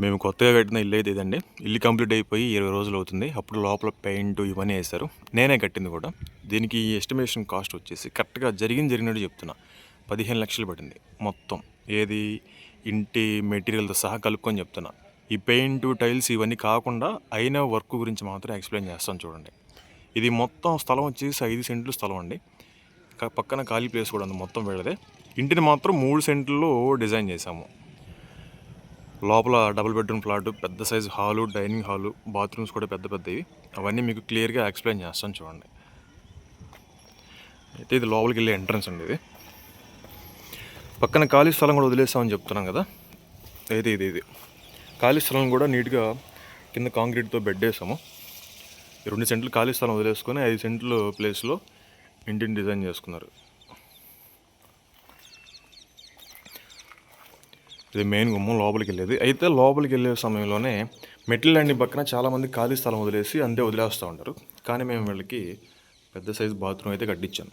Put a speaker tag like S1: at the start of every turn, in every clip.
S1: మేము కొత్తగా కట్టిన ఇల్లు అయితే ఇదండి. ఇల్లు కంప్లీట్ అయిపోయి ఇరవై రోజులు అవుతుంది. అప్పుడు లోపల పెయింట్ ఇవన్నీ వేశారు. నేనే కట్టింది కూడా. దీనికి ఎస్టిమేషన్ కాస్ట్ వచ్చేసి కరెక్ట్గా జరిగింది జరిగినట్టు చెప్తున్నా. పదిహేను లక్షలు పడింది మొత్తం. ఏది? ఇంటి మెటీరియల్తో సహా కలుపుకొని చెప్తున్నా. ఈ పెయింట్ టైల్స్ ఇవన్నీ కాకుండా అయిన వర్క్ గురించి మాత్రం ఎక్స్ప్లెయిన్ చేస్తాను చూడండి. ఇది మొత్తం స్థలం వచ్చేసి ఐదు సెంట్లు స్థలం అండి. పక్కన ఖాళీ ప్లేస్ కూడా ఉంది మొత్తం వెళ్ళదే. ఇంటిని మాత్రం మూడు సెంట్లలో డిజైన్ చేశాము. లోపల డబుల్ బెడ్రూమ్ ఫ్లాట్ పెద్ద size hall dining hall bathrooms కూడా పెద్ద పెద్దవి. అవన్నీ మీకు క్లియర్గా ఎక్స్ప్లెయిన్ చేస్తాను చూడండి. అయితే ఇది లోపలికి వెళ్ళే ఎంట్రన్స్ అండి ఇది. పక్కన ఖాళీ స్థలం కూడా వదిలేస్తామని చెప్తున్నాం కదా. అయితే ఇది ఇది. ఖాళీ స్థలం కూడా నీట్గా కింద కాంక్రీట్తో బెడ్ వేసాము రెండు సెంట్లు ఖాళీ స్థలం వదిలేసుకొని ఐదు సెంట్లు ప్లేస్లో ఇంటిని డిజైన్ చేసుకున్నారు. ఇది మెయిన్ గుమ్మం లోపలికి వెళ్ళేది అయితే లోపలికి వెళ్ళే సమయంలోనే మెట్ల ల్యాండింగ్ పక్కన చాలామంది ఖాళీ స్థలం వదిలేసి అంతే వదిలేస్తూ ఉంటారు. కానీ మేము వీళ్ళకి పెద్ద సైజు బాత్రూమ్ అయితే కట్టించాను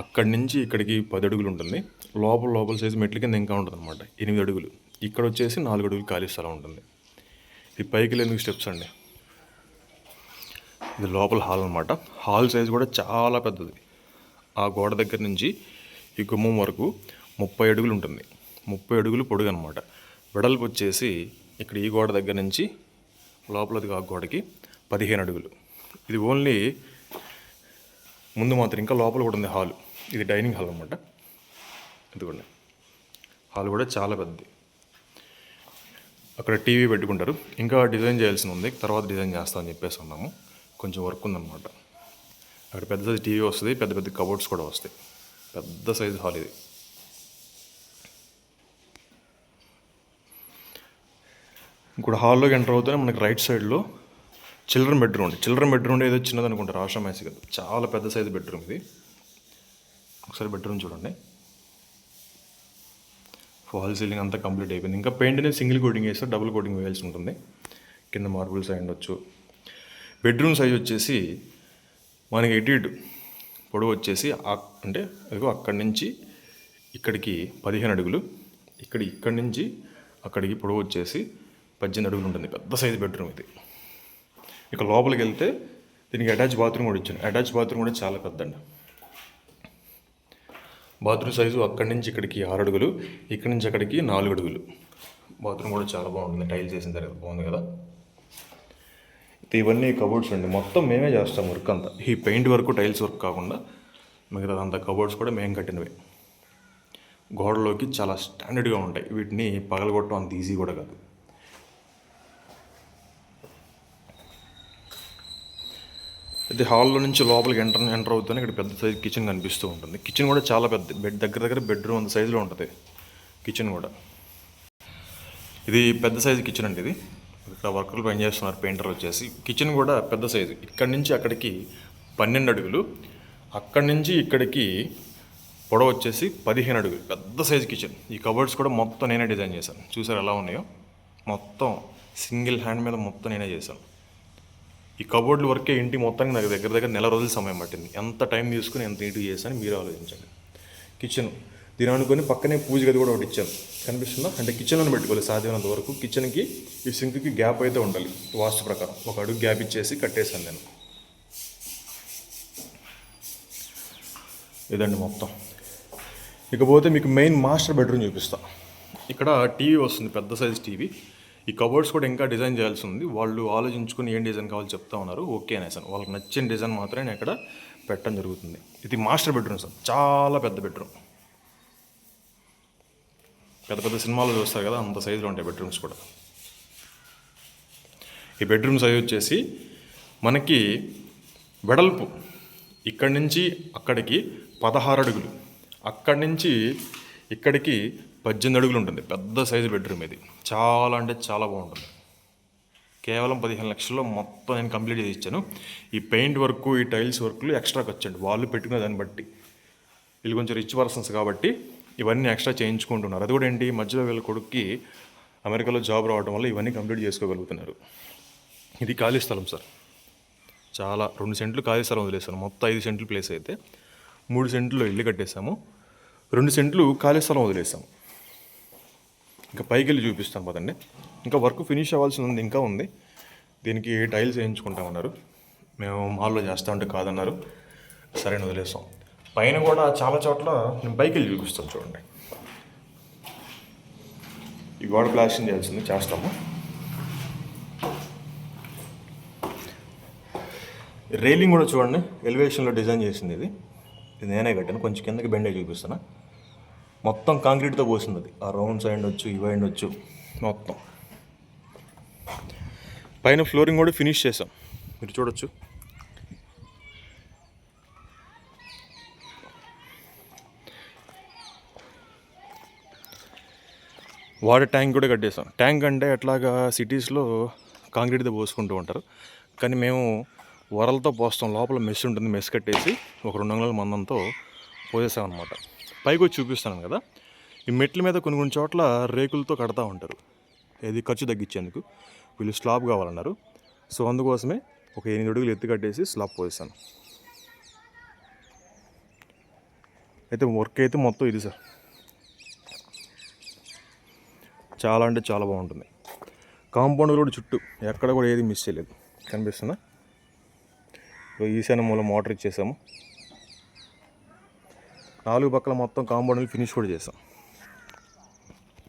S1: అక్కడి నుంచి ఇక్కడికి పది అడుగులు ఉంటుంది. లోపల లోపల సైజు మెట్ల కింద ఇంకా ఉంటుంది అనమాట ఎనిమిది అడుగులు. ఇక్కడ వచ్చేసి నాలుగు అడుగులు ఖాళీ స్థలం ఉంటుంది. ఇది పైకి లేని స్టెప్స్ అండి. ఇది లోపల హాల్ అనమాట హాల్ సైజ్ కూడా చాలా పెద్దది. ఆ గోడ దగ్గర నుంచి ఈ గుమ్మం వరకు ముప్పై అడుగులు ఉంటుంది. ముప్పై అడుగులు పొడుగు అనమాట వెడల్పు వచ్చేసి ఇక్కడ ఈ గోడ దగ్గర నుంచి లోపలది ఆ గోడకి పదిహేను అడుగులు. ఇది ఓన్లీ ముందు మాత్రం ఇంకా లోపల కూడా ఉంది హాల్. ఇది డైనింగ్ హాల్ అనమాట ఇదిగోండి. హాల్ కూడా చాలా పెద్దది. అక్కడ టీవీ పెట్టుకుంటారు. ఇంకా డిజైన్ చేయాల్సి ఉంది. తర్వాత డిజైన్ చేస్తామని చెప్పేసి ఉన్నాము. కొంచెం వర్క్ ఉందన్నమాట. అక్కడ పెద్ద సైజు టీవీ వస్తుంది పెద్ద పెద్ద కబోర్డ్స్ కూడా వస్తాయి. పెద్ద సైజు హాల్ ఇది. ఇప్పుడు హాల్లోకి ఎంటర్ అవుతూనే మనకి రైట్ సైడ్లో చిల్డ్రన్ బెడ్రూమ్ ఉంది. చిల్డ్రన్ బెడ్రూమ్ ఏదో చిన్నది అనుకుంటారు మేసి కదా. చాలా పెద్ద సైజు బెడ్రూమ్ ఇది. ఒకసారి బెడ్రూమ్ చూడండి. ఫాల్ సీలింగ్ అంతా కంప్లీట్ అయిపోయింది. ఇంకా పెయింట్ అనేది సింగిల్ కోటింగ్ వేస్తే డబుల్ కోటింగ్ వేయాల్సి ఉంటుంది. కింద మార్బుల్స్ అయి ఉండొచ్చు. బెడ్రూమ్ సైజ్ వచ్చేసి మనకి ఎటు ఇటు పొడవు వచ్చేసి అంటే అదిగో అక్కడి నుంచి ఇక్కడికి పదిహేను అడుగులు ఇక్కడ ఇక్కడి నుంచి అక్కడికి పొడవు వచ్చేసి పద్దెనిమిది అడుగులు ఉంటుంది. పెద్ద సైజు బెడ్రూమ్ ఇది. ఇక లోపలికి వెళ్తే దీనికి అటాచ్ బాత్రూమ్ కూడా ఇచ్చాను. అటాచ్ బాత్రూమ్ కూడా చాలా పెద్దండి బాత్రూమ్ సైజు అక్కడి నుంచి ఇక్కడికి ఆరు అడుగులు ఇక్కడి నుంచి అక్కడికి నాలుగు అడుగులు. బాత్రూమ్ కూడా చాలా బాగుంటుంది. టైల్స్ వేసిన తర్వాత బాగుంది కదా. ఇవన్నీ కబోర్డ్స్ అండి. మొత్తం మేమే చేస్తాం వర్క్ అంతా. ఈ పెయింట్ వర్క్ టైల్స్ వర్క్ కాకుండా మిగతా అంత కబోర్డ్స్ కూడా మేము కట్టినవే. గోడలోకి చాలా స్టాండర్డ్గా ఉంటాయి. వీటిని పగలగొట్టడం అంత ఈజీ కూడా కాదు. అయితే హాల్లో నుంచి లోపలికి ఎంటర్ ఎంటర్ అవుతుంది ఇక్కడ పెద్ద సైజ్ కిచెన్ కనిపిస్తూ ఉంటుంది. కిచెన్ కూడా చాలా పెద్ద బెడ్ దగ్గర దగ్గర బెడ్రూమ్ అంత సైజులో ఉంటుంది. కిచెన్ కూడా. ఇది పెద్ద సైజు కిచెన్ అండి ఇది. ఇక్కడ వర్కర్లు పనిచేస్తున్నారు పెయింటర్ వచ్చేసి. కిచెన్ కూడా పెద్ద సైజు ఇక్కడి నుంచి అక్కడికి పన్నెండు అడుగులు. అక్కడి నుంచి ఇక్కడికి పొడవు వచ్చేసి పదిహేను అడుగులు. పెద్ద సైజు కిచెన్ ఈ కబోర్డ్స్ కూడా మొత్తం నేనే డిజైన్ చేశాను. చూసారు ఎలా ఉన్నాయో? మొత్తం సింగిల్ హ్యాండ్ మీద మొత్తం నేనే చేశాను. ఈ కబోర్డ్ వర్కే ఇంటి మొత్తానికి నాకు దగ్గర దగ్గర నెల రోజుల సమయం పట్టింది. ఎంత టైం తీసుకుని ఎంత నీట్గా చేశాను మీరు ఆలోచించండి. కిచెన్. దీని అనుకొని పక్కనే పూజ గది కూడా ఒకటి ఇచ్చాను. కనిపిస్తుందా? అంటే కిచెన్లో పెట్టుకోవాలి సాధ్యమైనంత వరకు. కిచెన్కి ఈ సింక్కి గ్యాప్ అయితే ఉండాలి వాస్తు ప్రకారం. ఒక అడుగు గ్యాప్ ఇచ్చేసి కట్టేశాను నేను. ఇదండి మొత్తం. ఇకపోతే మీకు మెయిన్ మాస్టర్ బెడ్రూమ్ చూపిస్తా. ఇక్కడ టీవీ వస్తుంది పెద్ద సైజ్ టీవీ. ఈ కబోర్డ్స్ కూడా ఇంకా డిజైన్ చేయాల్సి ఉంది. వాళ్ళు ఆలోచించుకుని ఏం డిజైన్ కావాలో చెప్తా ఉన్నారు. ఓకే అనేసాను వాళ్ళకి నచ్చిన డిజైన్ మాత్రమే నేను ఇక్కడ పెట్టడం జరుగుతుంది. ఇది మాస్టర్ బెడ్రూమ్ సార్. చాలా పెద్ద బెడ్రూమ్. పెద్ద పెద్ద సినిమాలు చూస్తారు కదా అంత సైజులో ఉంటాయి బెడ్రూమ్స్ కూడా. ఈ బెడ్రూమ్ సైజ్ వచ్చేసి మనకి వెడల్పు ఇక్కడి నుంచి అక్కడికి పదహారు అడుగులు. అక్కడి నుంచి ఇక్కడికి పద్దెనిమిది అడుగులు ఉంటుంది. పెద్ద సైజు బెడ్రూమ్ ఇది. చాలా అంటే చాలా బాగుంటుంది. కేవలం పదిహేను లక్షల్లో మొత్తం నేను కంప్లీట్ చేసి ఇచ్చాను. ఈ పెయింట్ వర్క్ ఈ టైల్స్ వర్క్లు ఎక్స్ట్రాకి ఖర్చండి వాళ్ళు పెట్టుకునే దాన్ని బట్టి. వీళ్ళు కొంచెం రిచ్ పర్సన్స్ కాబట్టి ఇవన్నీ ఎక్స్ట్రా చేయించుకుంటున్నారు. అది కూడా ఏంటి? మధ్యలో వీళ్ళ కొడుక్కి అమెరికాలో జాబ్ రావడం వల్ల ఇవన్నీ కంప్లీట్ చేసుకోగలుగుతున్నారు. ఇది ఖాళీ స్థలం సార్. చాలా రెండు సెంట్లు ఖాళీ స్థలం వదిలేసాను మొత్తం ఐదు సెంట్లు ప్లేస్ అయితే. మూడు సెంట్లు ఇల్లు కట్టేసాము రెండు సెంట్లు ఖాళీ స్థలం వదిలేసాం ఇంకా పైకి వెళ్ళి చూపిస్తాను పదండి. ఇంకా వర్క్ ఫినిష్ అవ్వాల్సి ఉంది ఇంకా ఉంది. దీనికి టైల్స్ వేయించుకుంటామన్నారు. మేము మాల్లో చేస్తా ఉంటే కాదన్నారు. సరే అని వదిలేసాం పైన కూడా చాలా చోట్ల నేను పైకి వెళ్ళి చూపిస్తాను చూడండి. ఈ గోడ ప్లాస్టింగ్ చేయాల్సింది చేస్తాము. రైలింగ్ కూడా చూడండి. ఎలివేషన్లో డిజైన్ చేసింది ఇది. ఇది నేనే కట్టాను. కొంచెం కిందకి బెండే చూపిస్తాను మొత్తం కాంక్రీట్తో పోసింది అది ఆ రౌండ్స్ అయ్యిండొచ్చు ఇవి అయ్యిండొచ్చు. మొత్తం. పైన ఫ్లోరింగ్ కూడా ఫినిష్ చేసాం మీరు చూడొచ్చు. వాటర్ ట్యాంక్ కూడా కట్టేసాం ట్యాంక్ అంటే ఎట్లాగా సిటీస్లో కాంక్రీట్తో పోసుకుంటూ ఉంటారు. కానీ మేము వరలతో పోస్తాం. లోపల మెస్ ఉంటుంది. మెస్ కట్టేసి ఒక రెండు వందల మందంతో పోసేసామన్నమాట. అనమాట పైకి వచ్చి చూపిస్తాను కదా. ఈ మెట్ల మీద కొన్ని కొన్ని చోట్ల రేకులతో కడతా ఉంటారు. ఇది ఖర్చు తగ్గించేందుకు. వీళ్ళు స్లాబ్ కావాలన్నారు. సో అందుకోసమే ఒక ఎనిమిది అడుగులు ఎత్తు కట్టేసి స్లాబ్ పోసాను అయితే వర్క్ అయితే మొత్తం ఇది సార్. చాలా అంటే చాలా బాగుంటుంది. కాంపౌండ్ కూడా చుట్టూ ఎక్కడ కూడా ఏది మిస్ చేయలేదు. కనిపిస్తుందా? ఈశాన్య మూల మోటార్ ఇచ్చేసాము. నాలుగు పక్కల మొత్తం కాంపౌండ్ ఫినిష్ కూడా చేసాం.